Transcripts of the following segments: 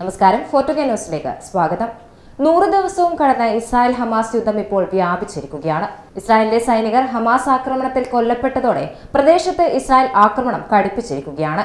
നമസ്കാരം. ഫോർട്ടുഗ ന്യൂസിലേക്ക് സ്വാഗതം. നൂറ് ദിവസവും കടന്ന ഇസ്രായേൽ ഹമാസ് യുദ്ധം ഇപ്പോൾ വ്യാപിച്ചിരിക്കുകയാണ്. ഇസ്രായേലിലെ സൈനികർ ഹമാസ് ആക്രമണത്തിൽ കൊല്ലപ്പെട്ടതോടെ പ്രദേശത്ത് ഇസ്രായേൽ ആക്രമണം കടുപ്പിച്ചിരിക്കുകയാണ്.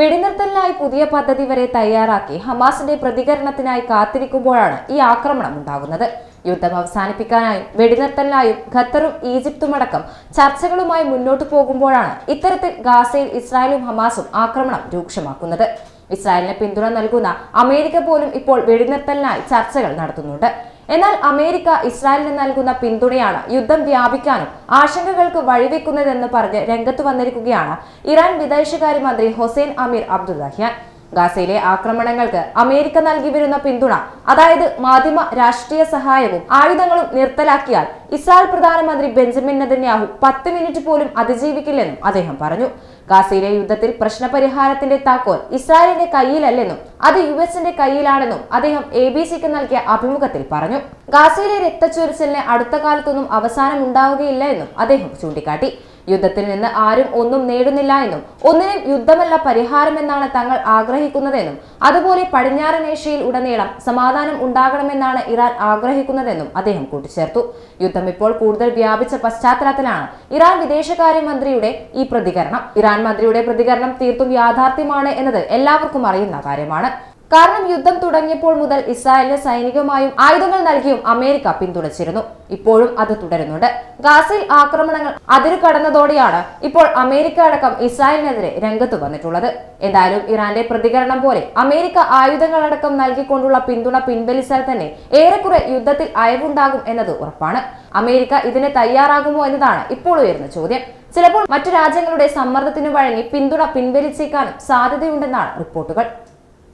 വെടിനിർത്തലിനായി പുതിയ പദ്ധതി വരെ തയ്യാറാക്കി ഹമാസിന്റെ പ്രതികരണത്തിനായി കാത്തിരിക്കുമ്പോഴാണ് ഈ ആക്രമണം ഉണ്ടാകുന്നത്. യുദ്ധം അവസാനിപ്പിക്കാനായും വെടിനിർത്തലിനായും ഖത്തറും ഈജിപ്തും അടക്കം ചർച്ചകളുമായി മുന്നോട്ടു പോകുമ്പോഴാണ് ഇത്തരത്തിൽ ഗാസയിൽ ഇസ്രായേലും ഹമാസും ആക്രമണം രൂക്ഷമാക്കുന്നത്. ഇസ്രായേലിന് പിന്തുണ നൽകുന്ന അമേരിക്ക പോലും ഇപ്പോൾ വെടിനിർത്തലിനായി ചർച്ചകൾ നടത്തുന്നുണ്ട്. എന്നാൽ അമേരിക്ക ഇസ്രായേലിന് നൽകുന്ന പിന്തുണയാണ് യുദ്ധം വ്യാപിക്കാനും ആശങ്കകൾക്ക് വഴിവെക്കുന്നതെന്ന് പറഞ്ഞ് രംഗത്ത് വന്നിരിക്കുകയാണ് ഇറാൻ വിദേശകാര്യമന്ത്രി ഹുസൈൻ അമീർ അബ്ദുല്ലാഹിയാൻ ഗാസയിലെ ആക്രമണങ്ങൾക്ക് അമേരിക്ക നൽകി വരുന്ന പിന്തുണ അതായത് മാധ്യമ രാഷ്ട്രീയ സഹായവും ആയുധങ്ങളും നിർത്തലാക്കിയാൽ ഇസ്രായേൽ പ്രധാനമന്ത്രി ബെഞ്ചമിൻ നെതന്യാഹു പത്ത് മിനിറ്റ് പോലും അതിജീവിക്കില്ലെന്നും അദ്ദേഹം പറഞ്ഞു. ഗാസയിലെ യുദ്ധത്തിൽ പ്രശ്നപരിഹാരത്തിന്റെ താക്കോൽ ഇസ്രായേലിന്റെ കയ്യിലല്ലെന്നും അത് യു എസിന്റെ കയ്യിലാണെന്നും അദ്ദേഹം എ ബി സിക്ക് നൽകിയ അഭിമുഖത്തിൽ പറഞ്ഞു. ഗാസയിലെ രക്തച്ചൊരിച്ചിലിന് അടുത്ത കാലത്തൊന്നും അവസാനം ഉണ്ടാവുകയില്ല എന്നും അദ്ദേഹം ചൂണ്ടിക്കാട്ടി. യുദ്ധത്തിൽ നിന്ന് ആരും ഒന്നും നേടുന്നില്ല എന്നും ഒന്നിനും യുദ്ധമല്ല പരിഹാരമെന്നാണ് തങ്ങൾ ആഗ്രഹിക്കുന്നതെന്നും അതുപോലെ പടിഞ്ഞാറൻ ഏഷ്യയിൽ ഉടനീളം സമാധാനം ഉണ്ടാകണമെന്നാണ് ഇറാൻ ആഗ്രഹിക്കുന്നതെന്നും അദ്ദേഹം കൂട്ടിച്ചേർത്തു. യുദ്ധം ഇപ്പോൾ കൂടുതൽ വ്യാപിച്ച പശ്ചാത്തലത്തിലാണ് ഇറാൻ വിദേശകാര്യമന്ത്രിയുടെ ഈ പ്രതികരണം. ഇറാൻ മന്ത്രിയുടെ പ്രതികരണം തീർത്തും യാഥാർത്ഥ്യമാണ് എന്നത് എല്ലാവർക്കും അറിയുന്ന കാര്യമാണ്. കാരണം യുദ്ധം തുടങ്ങിയപ്പോൾ മുതൽ ഇസ്രായേലിന് സൈനികമായും ആയുധങ്ങൾ നൽകിയും അമേരിക്ക പിന്തുണച്ചിരുന്നു. ഇപ്പോഴും അത് തുടരുന്നുണ്ട്. ഗാസയിൽ ആക്രമണങ്ങൾ അതിരു കടന്നതോടെയാണ് ഇപ്പോൾ അമേരിക്ക അടക്കം ഇസ്രായേലിനെതിരെ രംഗത്ത് വന്നിട്ടുള്ളത്. എന്തായാലും ഇറാന്റെ പ്രതികരണം പോലെ അമേരിക്ക ആയുധങ്ങളടക്കം നൽകിക്കൊണ്ടുള്ള പിന്തുണ പിൻവലിച്ചാൽ തന്നെ ഏറെക്കുറെ യുദ്ധത്തിൽ അയവുണ്ടാകും എന്നത് ഉറപ്പാണ്. അമേരിക്ക ഇതിന് തയ്യാറാകുമോ എന്നതാണ് ഇപ്പോൾ ഉയർന്ന ചോദ്യം. ചിലപ്പോൾ മറ്റു രാജ്യങ്ങളുടെ സമ്മർദ്ദത്തിന് വഴങ്ങി പിന്തുണ പിൻവലിച്ചേക്കാനും സാധ്യതയുണ്ടെന്നാണ് റിപ്പോർട്ടുകൾ.